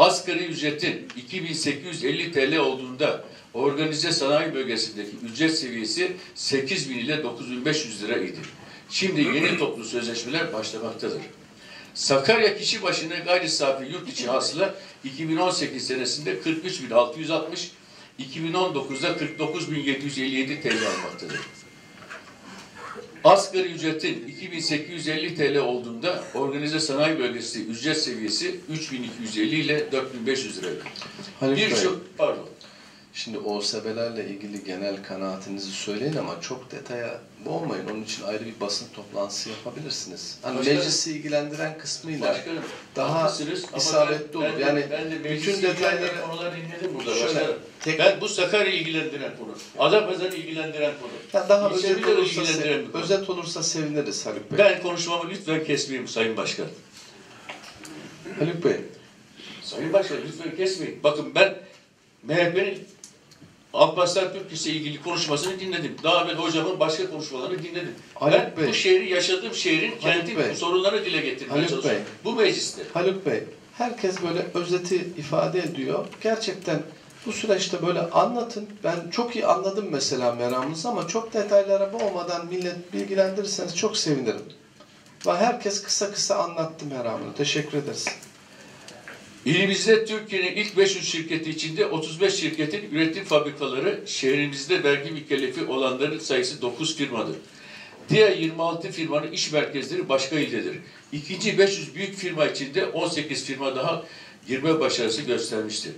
Asgari ücretin 2850 TL olduğunda organize sanayi bölgesindeki ücret seviyesi 8000 ile 9500 lira idi. Şimdi yeni toplu sözleşmeler başlamaktadır. Sakarya kişi başına gayri safi yurt içi hasıla 2018 senesinde 43.660, 2019'da 49.757 TL almaktadır. Asgari ücretin 2850 TL olduğunda organize sanayi bölgesi ücret seviyesi 3250 ile 4500 lira. Bey, Birçok pardon. şimdi OSB'lerle ilgili genel kanaatinizi söyleyin ama çok detaya boğmayın. Onun için ayrı bir basın toplantısı yapabilirsiniz. Hani Başka- meclisi ilgilendiren kısmıyla Başkanım, daha isabetli olur. Ben Yani ben de bütün detayları- konuları dinledim burada. Şöyle, başkanım. tek- Ben bu Sakarya ilgilendiren konu. Adapazarı ilgilendiren konu. Ya daha özet olursa, ilgilendiren bir se- konu. özet olursa seviniriz Haluk Bey. Ben konuşmamı lütfen kesmeyeyim Sayın Başkan. Haluk Bey, Sayın Başkan lütfen kesmeyin. Bakın ben MHP'nin Alparslan Türkis'le ilgili konuşmasını dinledim. Daha evvel hocamın başka konuşmalarını dinledim. Haluk ben Bey. bu şehri yaşadığım şehrin kentin Bey. sorunlarını dile getirmeye Haluk çalışıyorum. Bey. Bu mecliste. Haluk Bey, herkes böyle özeti ifade ediyor. Gerçekten bu süreçte böyle anlatın. Ben çok iyi anladım mesela meramınızı ama çok detaylara boğmadan millet bilgilendirirseniz çok sevinirim. Ve herkes kısa kısa anlattı meramını. Teşekkür ederiz. İlimizde Türkiye'nin ilk 500 şirketi içinde 35 şirketin üretim fabrikaları, şehrimizde vergi mükellefi olanların sayısı 9 firmadır. Diğer 26 firmanın iş merkezleri başka ildedir. İkinci 500 büyük firma içinde 18 firma daha girme başarısı göstermiştir.